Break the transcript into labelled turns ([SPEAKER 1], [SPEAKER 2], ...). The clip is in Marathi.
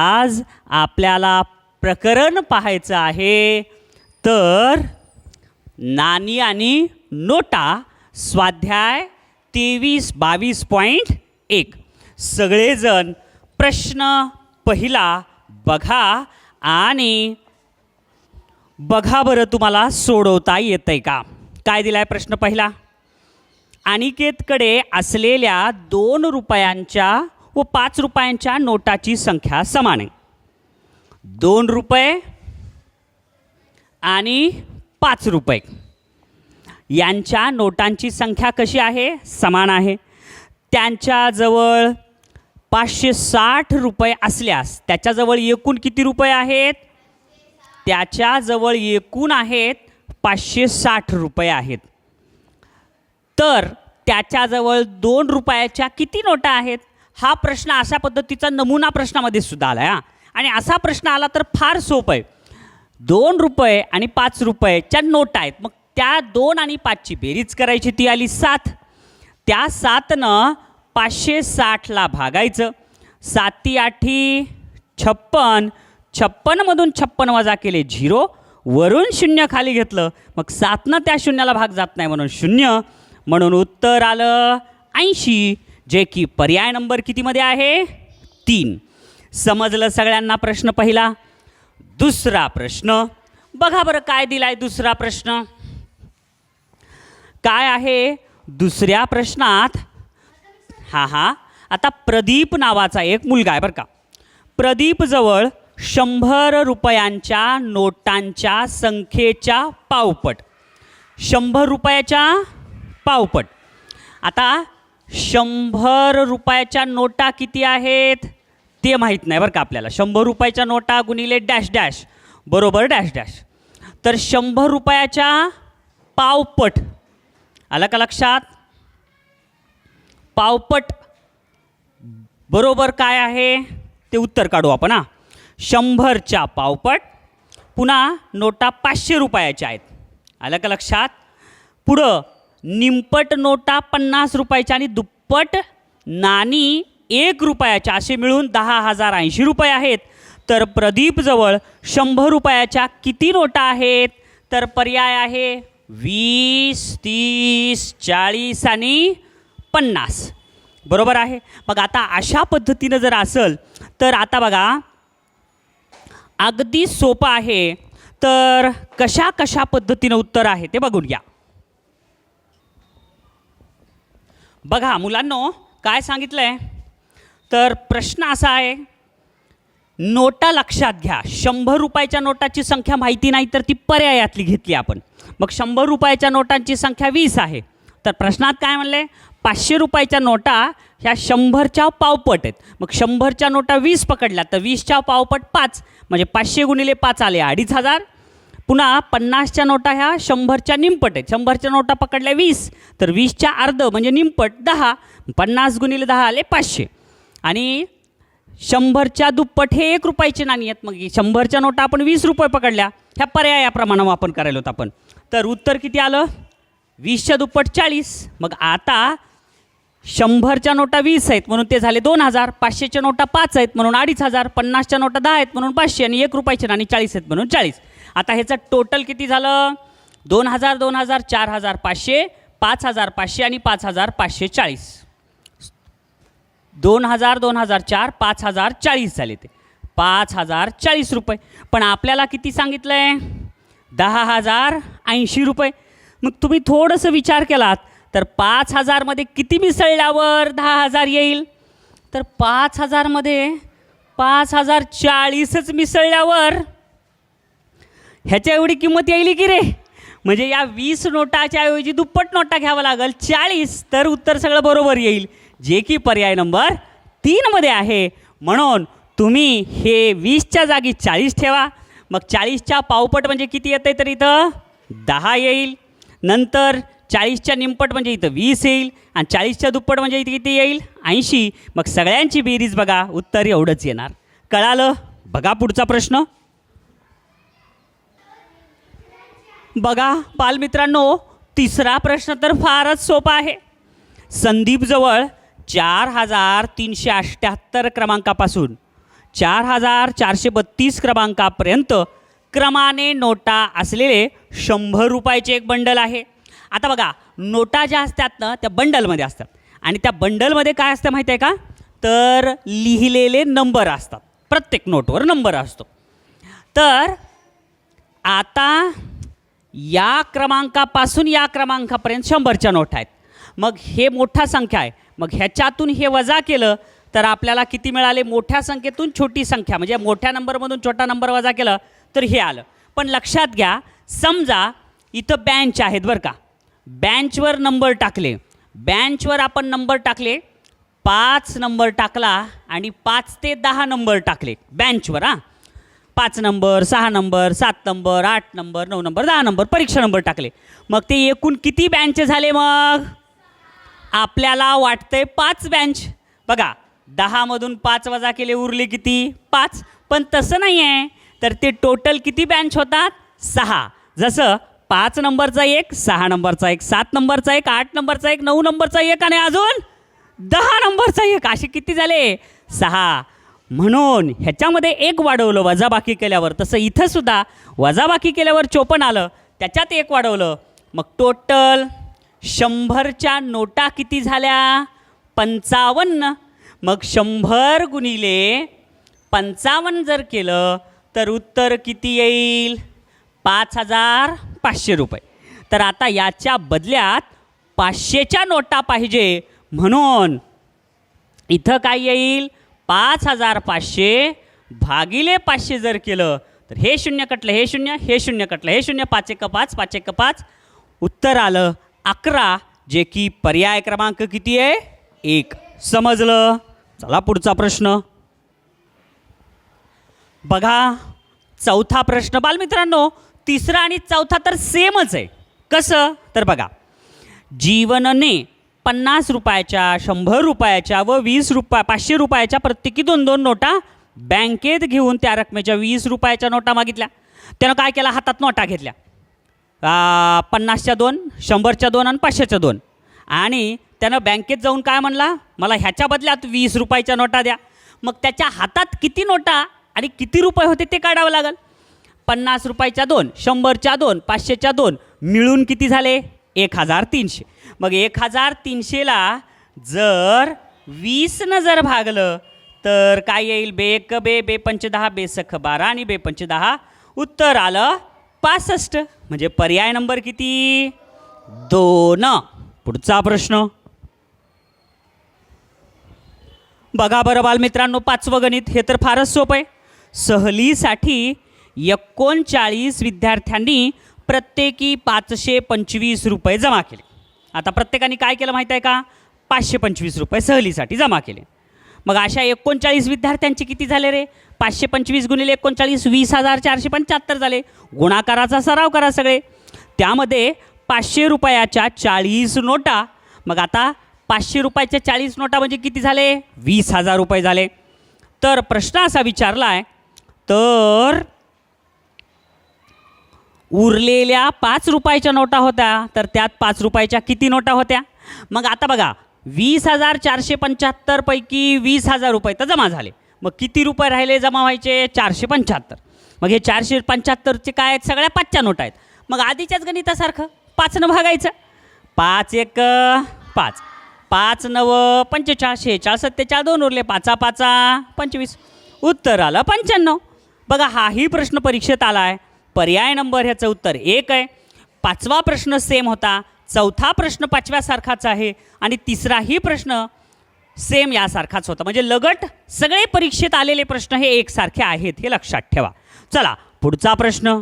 [SPEAKER 1] आज आपल्याला प्रकरण पाहायचं आहे. तर नाणी आणि नोटा स्वाध्याय तेवीस बावीस पॉईंट एक. सगळेजण प्रश्न पहिला बघा आणि बघा बरं तुम्हाला सोडवता येतं आहे का? काय दिला आहे प्रश्न पहिला? अनिकेतकडे असलेल्या दोन रुपयांच्या व पाच रुपयांच्या नोटाची संख्या समान। आहे दोन रुपये आणि पाच रुपये। यांच्या नोटांची संख्या कशी आहे? समान आहे। त्यांच्याजवळ पाचशे साठ रुपये असल्यास त्याच्याजवळ एकूण किती रुपये आहेत? त्याच्याजवळ एकूण आहेत पाचशे साठ रुपये आहेत। तर त्याच्याजवळ दोन रुपयाच्या किती नोटा आहेत? हा प्रश्न अशा पद्धतीचा नमुना प्रश्नामध्ये सुद्धा आला आहे हा. आणि असा प्रश्न आला तर फार सोपं आहे. दोन रुपये आणि पाच रुपयेच्या नोटा आहेत. मग त्या दोन आणि पाचची बेरीज करायची ती आली सात. त्या सातनं पाचशे साठला भागायचं. साती आठी छप्पन. छप्पनमधून छप्पन वजा केले झिरो. वरून शून्य खाली घेतलं. मग सातनं त्या शून्याला भाग जात नाही म्हणून शून्य. म्हणून उत्तर आलं ऐंशी. जे की पर्याय नंबर कितीमध्ये आहे? तीन. समजलं सगळ्यांना प्रश्न पहिला? दुसरा प्रश्न. बघा बरं काय दिलाय दुसरा प्रश्न. काय आहे? दुसऱ्या प्रश्नात हा हा. आता प्रदीप नावाचा एक मुलगा आहे बरं का. प्रदीपजवळ शंभर रुपयांच्या नोटांच्या संख्येच्या पावपट. शंभर रुपयाच्या पावपट. आता शंभर रुपयाच्या नोटा किती आहेत? ते माहीत नाही बरं का आपल्याला. शंभर रुपयाच्या नोटा गुणिले डॅश डॅश. बरोबर डॅश डॅश. तर शंभर रुपयाच्या पावपट. आलं का लक्षात? पावपट बरोबर काय आहे? ते उत्तर काढू आपण हां. शंभरच्या पावपट पुन्हा नोटा पाचशे रुपयाच्या आहेत. आलं का लक्षात? पुढं निंपट नोटा पन्नास रुपयाच्या आणि दुप्पट नाणी एक रुपयाच्या असे मिळून दहा हजार ऐंशी रुपये आहेत. तर प्रदीपजवळ शंभर रुपयाच्या किती नोटा आहेत? तर पर्याय आहे वीस तीस चाळीस आणि पन्नास. बरोबर आहे? मग आता अशा पद्धतीनं जर असेल तर आता बघा अगदी सोपं आहे. तर कशा कशा पद्धतीनं उत्तर आहे ते बघून घ्या. बघा मुलांनो काय सांगितलं आहे तर प्रश्न असा आहे नोटा लक्षात घ्या. शंभर रुपयाच्या नोटाची संख्या माहिती नाही तर ती पर्यायातली घेतली आपण. मग शंभर रुपयाच्या नोटांची संख्या वीस आहे. तर प्रश्नात काय म्हणले? पाचशे रुपयाच्या नोटा ह्या शंभरच्या पावपट आहेत. मग शंभरच्या नोटा वीस पकडल्या तर वीसच्या पावपट पाच. म्हणजे पाचशे गुणिले पाच आले अडीच हजार. पुन्हा पन्नासच्या नोटा ह्या शंभरच्या निमपट आहेत. शंभरच्या नोटा पकडल्या वीस तर वीसच्या अर्ध म्हणजे निमपट दहा पन्नास गुणिले दहा आले पाचशे. आणि शंभरच्या दुप्पट हे एक रुपयाची नाणी आहेत मग. शंभरच्या नोटा आपण वीस रुपये पकडल्या ह्या पर्यायाप्रमाणे वापर करायला होतं आपण. तर उत्तर किती आलं? वीसच्या दुप्पट चाळीस. मग आता शंभरच्या नोटा वीस आहेत म्हणून ते झाले दोन हजार. पाचशेच्या नोटा पाच आहेत म्हणून अडीच हजार. पन्नासच्या नोटा दहा आहेत म्हणून पाचशे आणि एक रुपयाचे आणि चाळीस आहेत म्हणून चाळीस. आता ह्याचं टोटल किती झालं? दोन हजार दोन हजार चार हजार पाचशे पाच हजार पाचशे आणि पाच हजार पाचशे चाळीस. दोन हजार दोन हजार चार पाच हजार चाळीस झाले ते. पाच हजार चाळीस रुपये. पण आपल्याला किती सांगितलं आहे दहा हजार ऐंशी रुपये. मग तुम्ही थोडंसं विचार केलात तर पाच हजारमध्ये किती मिसळल्यावर दहा हजार येईल? तर पाच हजारमध्ये पाच हजार चाळीसच मिसळल्यावर ह्याच्या एवढी किंमत येईल की रे? म्हणजे या वीस नोटाच्या ऐवजी दुप्पट नोटा घ्यावं लागेल. चाळीस तर उत्तर सगळं बरोबर येईल. जे की पर्याय नंबर तीनमध्ये आहे. म्हणून तुम्ही हे वीसच्या जागी चाळीस ठेवा. मग चाळीसच्या पावपट म्हणजे किती येतं आहे तर इथं? दहा येईल. नंतर चाळीसच्या निमपट म्हणजे इथं वीस येईल आणि चाळीसच्या दुप्पट म्हणजे इथे किती येईल? ऐंशी. मग सगळ्यांची बेरीज बघा उत्तर एवढंच येणार. कळालं? बघा पुढचा प्रश्न. बघा बालमित्रांनो तिसरा प्रश्न तर फारच सोपा आहे. संदीपजवळ चार हजार तीनशे अठ्ठ्याहत्तर क्रमांकापासून चार हजार चारशे बत्तीस क्रमांकापर्यंत क्रमाने नोटा असलेले शंभर रुपयाचे एक बंडल आहे. आता बघा नोटा ज्या असतात ना त्या बंडलमध्ये असतात. आणि त्या बंडलमध्ये काय असतं माहिती आहे का? तर लिहिलेले नंबर असतात. प्रत्येक नोटवर नंबर असतो. तर आता या क्रमांकापासून या क्रमांकापर्यंत शंभरच्या नोट आहेत. मग हे मोठा संख्या आहे. मग ह्याच्यातून हे वजा केलं तर आपल्याला किती मिळाले? मोठ्या संख्येतून छोटी संख्या. म्हणजे मोठ्या नंबरमधून छोटा नंबर वजा केलं तर हे आलं. पण लक्षात घ्या समजा इथं बँच आहेत बरं का. बँचवर नंबर टाकले. बँचवर आपण नंबर टाकले पाच नंबर टाकला आणि पाच ते दहा नंबर टाकले. बँचवर हां. पाच नंबर सहा नंबर सात नंबर आठ नंबर नऊ नंबर दहा नंबर परीक्षा नंबर टाकले. मग ते एकूण किती बँच झाले मग? आपल्याला वाटतंय पाच बँच. बघा दहामधून पाच वजा केले उरले किती? पाच. पण तसं नाही आहे तर ते टोटल किती बँच होतात? सहा. जसं पाच नंबरचा एक सहा नंबरचा एक सात नंबरचा एक आठ नंबरचा एक नऊ नंबरचा एक आणि अजून दहा नंबरचा एक. असे किती झाले? सहा. म्हणून ह्याच्यामध्ये एक वाढवलं वजाबाकी केल्यावर. तसं इथंसुद्धा वजाबाकी केल्यावर चोपन आलं त्याच्यात एक वाढवलं. मग टोटल शंभरच्या नोटा किती झाल्या? पंचावन्न. मग शंभर गुणिले पंचावन्न जर केलं तर उत्तर किती येईल? पाच हजार पाचशे रुपये. तर आता याच्या बदल्यात पाचशेच्या नोटा पाहिजे. म्हणून इथं काय येईल? पाच हजार पाचशे भागिले पाचशे जर केलं तर हे शून्य कटलं हे शून्य हे शून्य कटलं हे शून्य पाच एक पाच पाच एक पाच. उत्तर आलं अकरा जे की पर्याय क्रमांक किती आहे? एक. समजलं? चला पुढचा प्रश्न. बघा चौथा प्रश्न बालमित्रांनो तिसरा आणि चौथा तर सेमच आहे. कसं? तर बघा जीवनने पन्नास रुपयाच्या शंभर रुपयाच्या व वीस रुपया पाचशे रुपयाच्या प्रत्येकी दोन दोन नोटा बँकेत घेऊन त्या रकमेच्या वीस रुपयाच्या नोटा मागितल्या. त्यानं काय केलं? हातात नोटा घेतल्या. पन्नासच्या दोन शंभरच्या दोन आणि पाचशेच्या दोन. आणि त्यानं बँकेत जाऊन काय म्हणला? मला ह्याच्या बदल्यात वीस रुपयाच्या नोटा द्या. मग त्याच्या हातात किती नोटा आणि किती रुपये होते ते काढावं लागेल? पन्नास रुपयाच्या दोन शंभरच्या दोन पाचशेच्या दोन मिळून किती झाले? एक हजार तीनशे. मग एक हजार तीनशेला जर वीसनं जर भागलं तर काय येईल? बेक बे बे पंच दहा बेसख बारा आणि बे पंच दहा उत्तर आलं पासष्ट. म्हणजे पर्याय नंबर किती? दोन. पुढचा प्रश्न. बघा बरं बालमित्रांनो पाचवं गणित. हे तर फारच सोपं आहे. सहलीसाठी एकोणचाळीस विद्यार्थ्यांनी प्रत्येकी पाचशे पंचवीस रुपये जमा केले. आता प्रत्येकाने काय केलं माहीत आहे का? पाचशे पंचवीस रुपये सहलीसाठी जमा केले. मग अशा एकोणचाळीस विद्यार्थ्यांचे किती झाले रे? पाचशे पंचवीस गुणिले एकोणचाळीस वीस हजार चारशे पंच्याहत्तर झाले. गुणाकाराचा सराव करा सगळे. त्यामध्ये पाचशे रुपयाच्या चाळीस नोटा मग आता पाचशे रुपयाच्या चाळीस नोटा म्हणजे किती झाले? वीस हजार रुपये झाले. तर प्रश्न असा विचारला आहे तर उरलेल्या पाच रुपयाच्या नोटा होत्या तर त्यात पाच रुपयाच्या किती नोटा होत्या? मग आता बघा वीस हजार चारशे पंच्याहत्तरपैकी वीस हजार रुपये तर जमा झाले. मग किती रुपये राहिले जमा व्हायचे? चारशे पंच्याहत्तर. मग हे चारशे पंच्याहत्तरचे काय आहेत? सगळ्या पाचच्या नोटा आहेत. मग आधीच्याच गणितासारखं पाचनं भागायचं. पाच एक पाच. पाच नव पंचेचाळ शेहेचाळ सत्तेचाळ दोन उरले पाचा पाचा पंचवीस. उत्तर आलं पंच्याण्णव. बघा हाही प्रश्न परीक्षेत आला आहे पर्याय नंबर ह्याचं उत्तर एक आहे. पाचवा प्रश्न सेम होता. चौथा प्रश्न पाचव्यासारखाच आहे. आणि तिसराही प्रश्न सेम यासारखाच होता. म्हणजे लगट सगळे परीक्षेत आलेले प्रश्न हे एकसारखे आहेत हे लक्षात ठेवा. चला पुढचा प्रश्न.